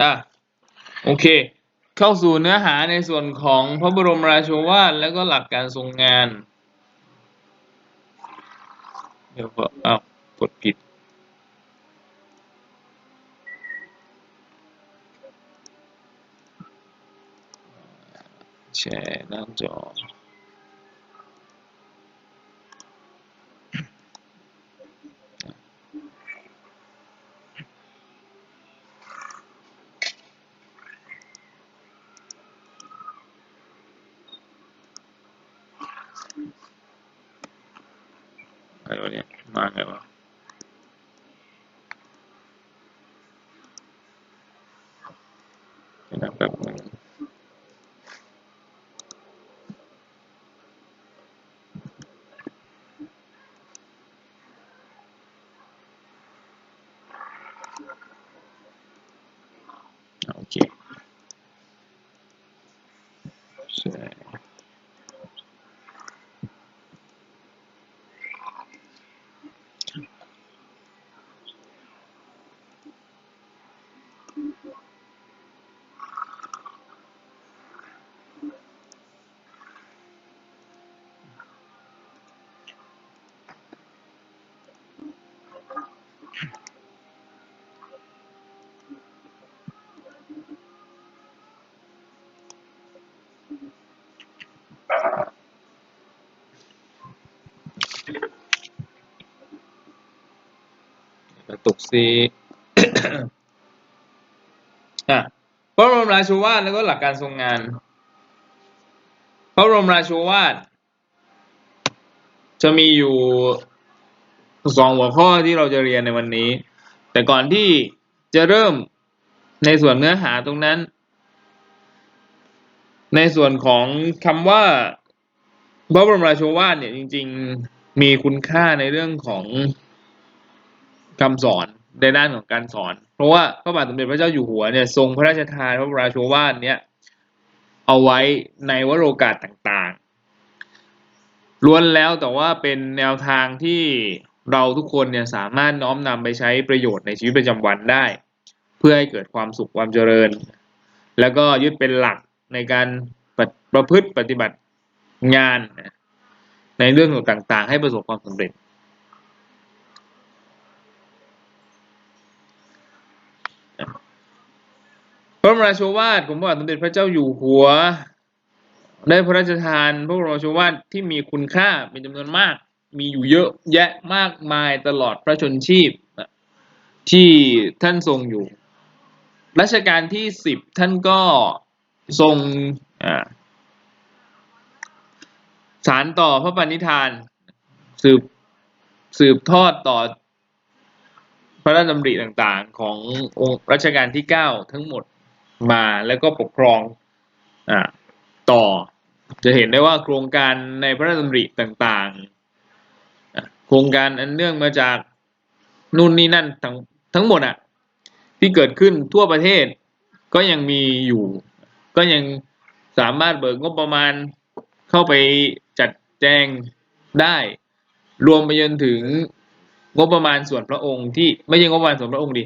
อะโอเค เข้าสู่เนื้อหาในส่วนของพระบรมราโชวาทแล้วก็หลักการทรงงาน เดี๋ยวก็อ้าวกดผิดแชร์หน้าจอ อะไร วะเนี่ยมาไงวะเดี๋ยวนะแป๊บนึงอะโอเคใช่ กระ ตุกซีอะพระบรมราชวาทแล้วก็หลักการทรงงาน พระบรมราชวาทจะมีอยู่สองหัวข้อที่เราจะเรียนในวันนี้ แต่ก่อนที่จะเริ่มในส่วนเนื้อหาตรงนั้น ในส่วนของคำว่าพระบรมราชวาทเนี่ยจริง ๆ มีคุณค่าในเรื่องของ คำสอนในด้านของการสอน เพราะว่าพระบาทสมเด็จพระเจ้าอยู่หัวเนี่ยทรงพระราชทานพระบราโชวาทเนี่ยเอาไว้ในวโรกาสต่างๆล้วนแล้วแต่ว่าเป็นแนวทางที่เราทุกคนเนี่ยสามารถน้อมนำไปใช้ประโยชน์ในชีวิตประจำวันได้ เพื่อให้เกิดความสุขความเจริญ แล้วก็ยึดเป็นหลักในการปประพฤติปฏิบัติงานในเรื่องต่างๆ ให้ประสบความสำเร็จ พระบรมราโชวาทของพระบาทสมเด็จพระเจ้าอยู่หัว ได้พระราชทานพระบรมราโชวาทที่มีคุณค่าเป็นจำนวนมาก มีอยู่เยอะแยะมากมายตลอดพระชนชีพที่ท่านทรงอยู่ รัชกาลที่สิบท่านก็ทรงสารต่อพระปณิธาน สืบสืบทอดต่อพระราชดำริต่างๆ ขององค์รัชกาลที่เก้าทั้งหมด มาแล้วก็ปกครองอต่อ จะเห็นได้ว่าโครงการในพระราชดำริต่างๆ โครงการอันเนื่องมาจากนู่นนี่นั่นทั้งทั้งหมดอะที่เกิดขึ้นทั่วประเทศก็ยังมีอยู่ ก็ยังสามารถเบิกงบประมาณเข้าไปจัดแจงได้ รวมไปจนถึงงบประมาณส่วนพระองค์ที่ไม่ใช่งบประมาณส่วนพระองค์ดิ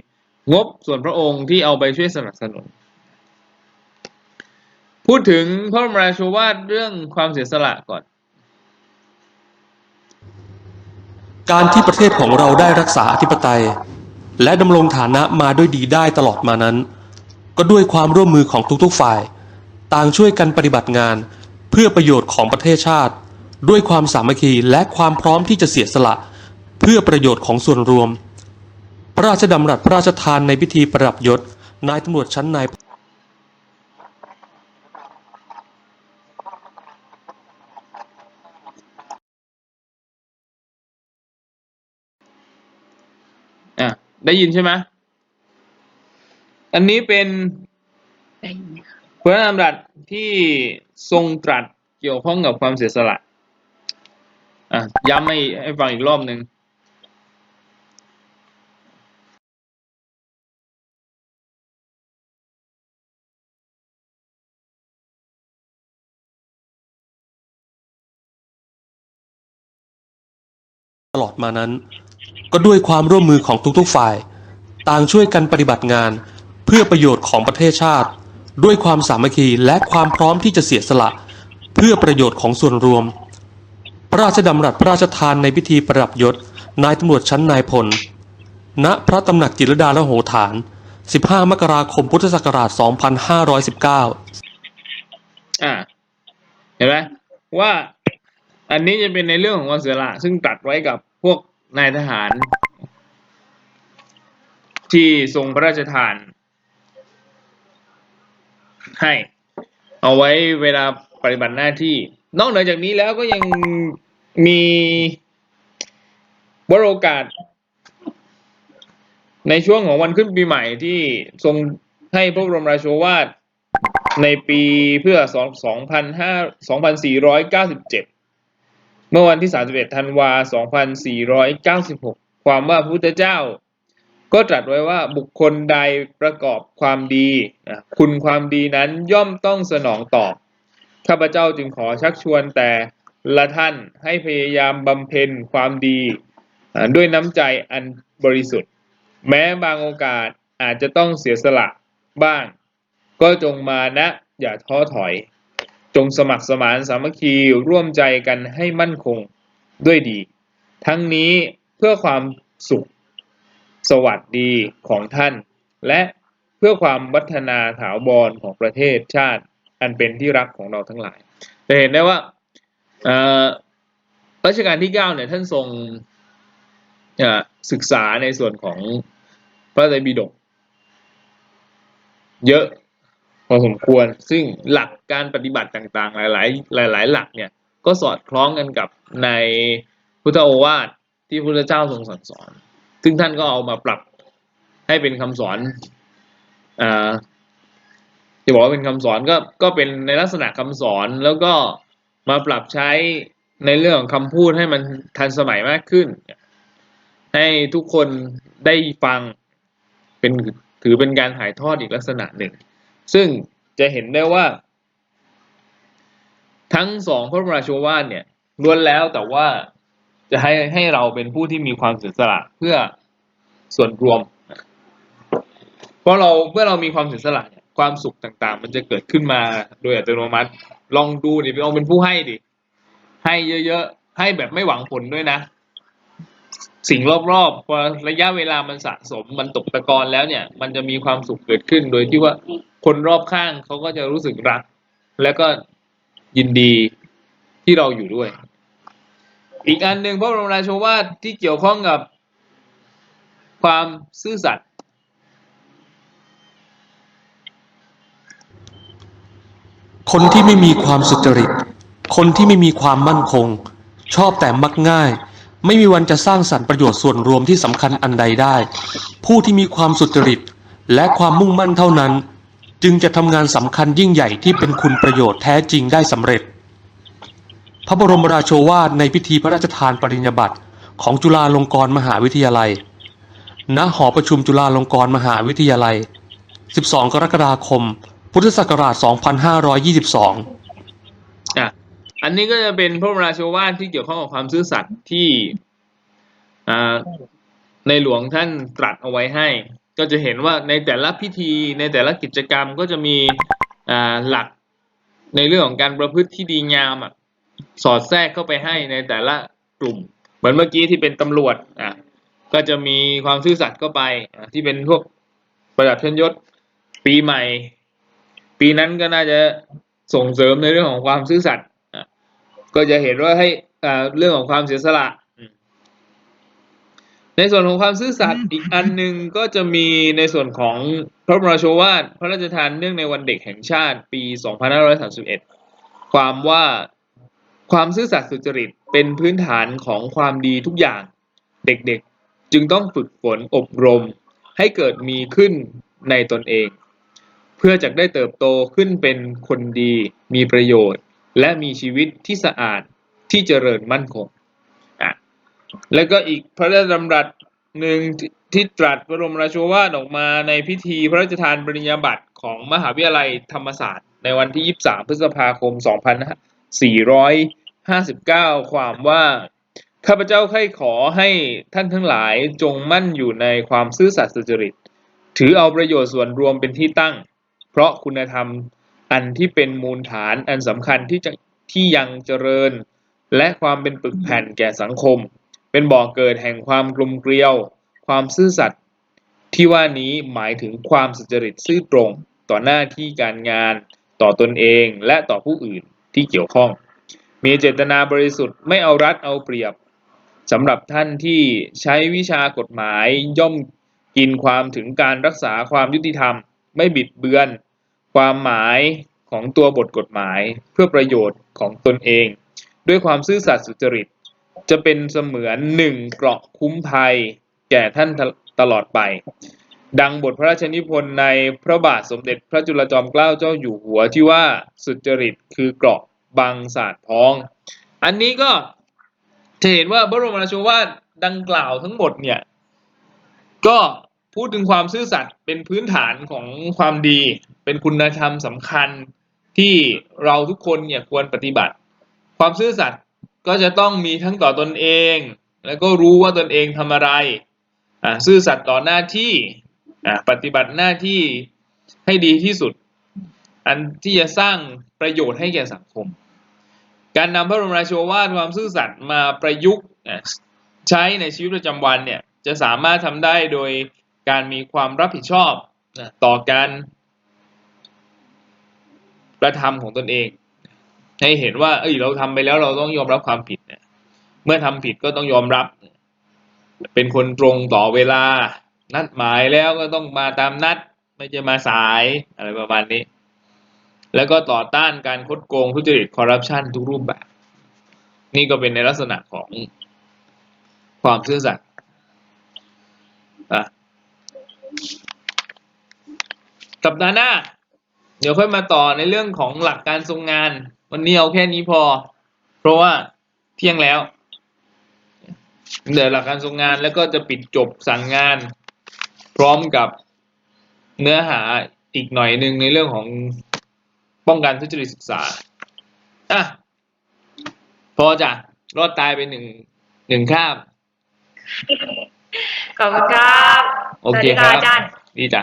งบส่วนพระองค์ที่เอาไปช่วยสนับสนุน พูดถึงพระบรมราโชวาทเรื่องความเสียสละก่อน การที่ประเทศของเราได้รักษาอธิปไตย และดำรงฐานะมาด้วยดีได้ตลอดมานั้น ก็ด้วยความร่วมมือของทุกๆฝ่าย ต่างช่วยกันปฏิบัติงาน เพื่อประโยชน์ของประเทศชาติ ด้วยความสามัคคีและความพร้อมที่จะเสียสละ เพื่อประโยชน์ของส่วนรวม พระราชดำรัสพระราชทานในพิธีประดับยศนายตำรวจชั้นนาย อะ ได้ยินใช่ไหมอันนี้เป็นได้ยินไหมคะพระราชดำรัสที่ทรงตรัสเกี่ยวข้องกับความเสียสละอะย้ำให้ให้ฟังอีกรอบหนึ่งตลอดมานั้น ก็ด้วยความร่วมมือของทุกๆฝ่าย ต่างช่วยกันปฏิบัติงาน เพื่อประโยชน์ของประเทศชาติ ด้วยความสามัคคีและความพร้อมที่จะเสียสละ เพื่อประโยชน์ของส่วนรวม พระราชดำรัสพระราชทานในพิธีประดับยศนายตำรวจชั้นนายพล ณพระตำหนักจิตรดาละโหฐาน 15 มกราคมพุทธศักราช 2519 อ่า เห็นไหมว่าอันนี้จะเป็นในเรื่องของวามเสียสละซึ่งตัดไว้กับ นายทหาร ที่ทรงพระราชทาน ให้ เอาไว้เวลาปฏิบัติหน้าที่ นอกเหนือจากนี้แล้วก็ยังมีวโรกาส ในช่วงของวันขึ้นปีใหม่ที่ทรงให้พระบรมราโชวาทในปีเพื่อ2,497 เมื่อวันที่ 31 ธันวา 2496 ความว่าพระพุทธเจ้า ก็ตรัสไว้ว่าบุคคลใดประกอบความดีนะคุณความดีนั้นย่อมต้องสนองตอบ ข้าพเจ้าจึงขอชักชวนแต่ละท่านให้พยายามบำเพ็ญความดีด้วยน้ำใจอันบริสุทธิ์ แม้บางโอกาสอาจจะต้องเสียสละบ้าง ก็จงมานะอย่าท้อถอย งสมัครสมานสามัคคีร่วมใจกันให้มั่นคงด้วยดี ทั้งนี้เพื่อความสุขสวัสดีของท่าน และเพื่อความวัฒนาถาวรของประเทศชาติ อันเป็นที่รักของเราทั้งหลายจะเห็นได้ว่ารัชกาลที่เก้าเนี่ยท่านทรงศึกษาในส่วนของพระไตรปิฎกเยอะ พอสมควร ซึ่งหลักการปฏิบัติต่างๆ หลาย ๆ หลาย ๆ หลักเนี่ยก็สอดคล้องกันกับในพุทธโอวาทที่พระพุทธเจ้าทรงสั่งสอน ซึ่งท่านก็เอามาปรับให้เป็นคำสอนอ่าจะบอกว่าเป็นคำสอนก็ก็เป็นในลักษณะคำสอนแล้วก็มาปรับใช้ในเรื่องของคำพูดให้มันทันสมัยมากขึ้น ให้ทุกคนได้ฟังเป็นถือเป็นการถ่ายทอดอีกลักษณะหนึ่ง ซึ่งจะเห็นได้ว่า ทั้งสองพระบรมราโชวาทเนี่ยล้วนแล้วแต่ว่าจะให้ให้เราเป็นผู้ที่มีความเสียสละเพื่อส่วนรวม เพราะเราเมื่อเรามีความเสียสละเนี่ยความสุขต่างๆ มันจะเกิดขึ้นมาโดยอัตโนมัติ ลองดูดิลองเป็นผู้ให้ดิให้เยอะๆให้แบบไม่หวังผลด้วยนะ สิ่งรอบๆพอระยะเวลามันสะสมมันตกตะกอนแล้วเนี่ย มันจะมีความสุขเกิดขึ้นโดยที่ว่า คนรอบข้างเขาก็จะรู้สึกรัก แล้วก็ยินดีที่เราอยู่ด้วย อีกอันหนึ่งพระบรมราโชวาทที่เกี่ยวข้องกับความซื่อสัตย์คนที่ไม่มีความสุจริต คนที่ไม่มีความมั่นคง ชอบแต่มักง่าย ไม่มีวันจะสร้างสรรค์ประโยชน์ส่วนรวมที่สำคัญอันใดได้ ผู้ที่มีความสุจริต และความมุ่งมั่นเท่านั้น จึงจะทำงานสำคัญยิ่งใหญ่ที่เป็นคุณประโยชน์แท้จริงได้สำเร็จ พระบรมราโชวาทในพิธีพระราชทานปริญญาบัตรของจุฬาลงกรณ์มหาวิทยาลัย ณ หอประชุมจุฬาลงกรณ์มหาวิทยาลัย 12 กรกฎาคม พุทธศักราช 2522อะอันนี้ก็จะเป็นพระบรมราโชวาทที่เกี่ยวข้องกับความซื่อสัตย์ที่ในหลวงท่านตรัสเอาไว้ให้ ก็จะเห็นว่าในแต่ละพิธีในแต่ละกิจกรรมก็จะมีหลักในเรื่องของการประพฤติที่ดีงามอะสอดแทรกเข้าไปให้ในแต่ละกลุ่ม เหมือนเมื่อกี้ที่เป็นตำรวจอะก็จะมีความซื่อสัตย์เข้าไปที่เป็นพวกประดับชั้นยศปีใหม่ ปีนั้นก็น่าจะส่งเสริมในเรื่องของความซื่อสัตย์ก็จะเห็นว่าให้เรื่องของความเสียสละ ในส่วนของความซื่อสัตย์อีกอันหนึ่งก็จะมีในส่วนของพระบรมราชวาทพระราชทานเนื่องในวันเด็กแห่งชาติปี 2531 ความว่าความซื่อสัตย์สุจริตเป็นพื้นฐานของความดีทุกอย่าง เด็กๆ จึงต้องฝึกฝนอบรม ให้เกิดมีขึ้นในตนเอง เพื่อจะได้เติบโตขึ้นเป็นคนดี มีประโยชน์ และมีชีวิตที่สะอาดที่เจริญมั่นคง แล้วก็อีกพระราชดำรัสหนึ่งที่ตรัสบรมราชวาทออกมาในพิธีพระราชทานปริญญาบัตรของมหาวิทยาลัยธรรมศาสตร์ ในวันที่ 23 พฤษภาคม 2459 ความว่า ข้าพเจ้าใคร่ขอให้ท่านทั้งหลายจงมั่นอยู่ในความซื่อสัตย์สุจริต ถือเอาประโยชน์ส่วนรวมเป็นที่ตั้ง เพราะคุณธรรมอันที่เป็นมูลฐานอันสำคัญที่จะที่ยังเจริญ และความเป็นปึกแผ่นแก่สังคม เป็นบ่อเกิดแห่งความกลมเกลียว ความซื่อสัตย์ที่ว่านี้หมายถึงความสุจริตซื่อตรง ต่อหน้าที่การงาน ต่อตนเองและต่อผู้อื่นที่เกี่ยวข้อง มีเจตนาบริสุทธิ์ไม่เอารัดเอาเปรียบสำหรับท่านที่ใช้วิชากฎหมายย่อมกินความถึงการรักษาความยุติธรรม ไม่บิดเบือน ความหมายของตัวบทกฎหมาย เพื่อประโยชน์ของตนเอง ด้วยความซื่อสัตย์สุจริต จะเป็นเสมือนหนึ่งเกราะคุ้มภัย แก่ท่านตลอดไป ดังบทพระราชนิพนธ์ในพระบาทสมเด็จพระจุลจอมเกล้าเจ้าอยู่หัวที่ว่าสุจริตคือเกราะบังสาดพ้อง อันนี้ก็จะเห็นว่าบรมราชวาทดังกล่าวทั้งหมดเนี่ย ก็พูดถึงความซื่อสัตย์เป็นพื้นฐานของความดี เป็นคุณธรรมสำคัญที่เราทุกคนเนี่ยควรปฏิบัติ ความซื่อสัตย์ ก็จะต้องมีทั้งต่อตนเอง แล้วก็รู้ว่าตนเองทำอะไรอ่าซื่อสัตย์ต่อหน้าที่อ่าปฏิบัติหน้าที่ให้ดีที่สุด อันที่จะสร้างประโยชน์ให้แก่สังคม การนำพระบรมราโชวาทความซื่อสัตย์มาประยุกต์ใช้ในชีวิตประจำวันเนี่ยจะสามารถทำได้โดยการมีความรับผิดชอบต่อการกระทำของตนเอง ให้เห็นว่า เอ้ยเราทำไปแล้วเราต้องยอมรับความผิดเนี่ย เมื่อทำผิดก็ต้องยอมรับ เป็นคนตรงต่อเวลา นัดหมายแล้วก็ต้องมาตามนัด ไม่จะมาสายอะไรประมาณนี้ แล้วก็ต่อต้านการคดโกงทุจริตคอร์รัปชันทุกรูปแบบ นี่ก็เป็นในลักษณะของความซื่อสัตย์อะสัปดาห์หน้า เดี๋ยวค่อยมาต่อในเรื่องของหลักการทรงงาน วันนี้เอาแค่นี้พอ เพราะว่าเที่ยงแล้ว เดี๋ยวหลักการทรงงานแล้วก็จะปิดจบสั่งงาน พร้อมกับเนื้อหาอีกหน่อยหนึ่งในเรื่องของป้องกันทุจริตศึกษาอะพอจ้ะรอดตายไปหนึ่งหนึ่งคาบขอบคุณครับ โอเคสวัสดีคค่ะรับอาจารย์ดีจ้ะ